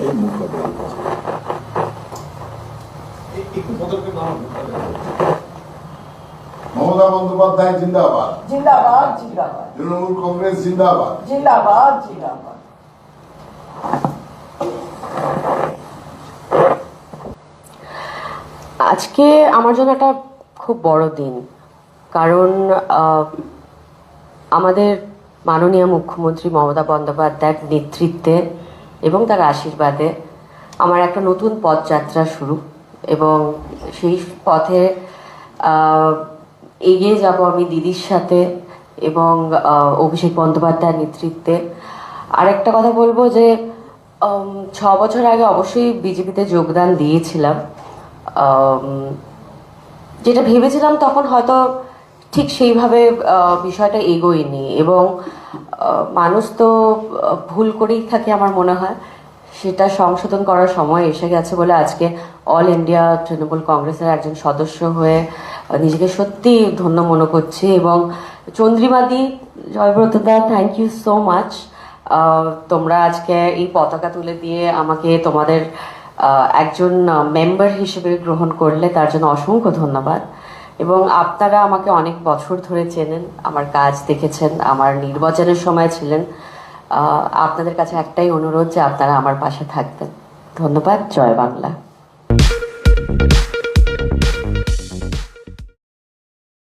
এই নাম মমতা বন্দ্যোপাধ্যায় জিন্দাবাদ। জিন্দাবাদ জিন্দাবাদ। তৃণমূল কংগ্রেস জিন্দাবাদ। জিন্দাবাদ জিন্দাবাদ। আজকে আমার জন্য একটা খুব বড় দিন। কারণ আমাদের মাননীয় মুখ্যমন্ত্রী মমতা বন্দ্যোপাধ্যায়ের নেতৃত্বে এবং তার আশীর্বাদে আমার একটা নতুন পথযাত্রা শুরু এবং সেই পথে এগিয়ে যাব আমি দিদির সাথে এবং অভিষেক বন্দ্যোপাধ্যায়ের নেতৃত্বে। আর একটা কথা বলব যে ছ বছর আগে অবশ্যই বিজেপিতে যোগদান দিয়েছিলাম। যেটা ভেবেছিলাম তখন হয়তো ঠিক সেইভাবে বিষয়টা এগোয়নি এবং মানুষ তো ভুল করেই থাকে আমার মনে হয়। সেটা সংশোধন করার সময় এসে গেছে বলে আজকে অল ইন্ডিয়া তৃণমূল কংগ্রেসের একজন সদস্য হয়ে নিজেকে সত্যি ধন্য মনে করছি এবং চন্দ্রিমাদি জয়ব্রত দা থ্যাংক ইউ সো মাচ তোমরা আজকে এই পতাকা তুলে দিয়ে আমাকে তোমাদের একজন মেম্বার হিসেবে গ্রহণ করলে তার জন্য অসংখ্য ধন্যবাদ। এবং আপনারা আমাকে অনেক বছর ধরে চেনেন, আমার কাজ দেখেছেন, আমার নির্বাচনের সময় ছিলেন। আপনাদের কাছে একটাই অনুরোধ যে আপনারা আমার পাশে থাকবেন। ধন্যবাদ, জয় বাংলা।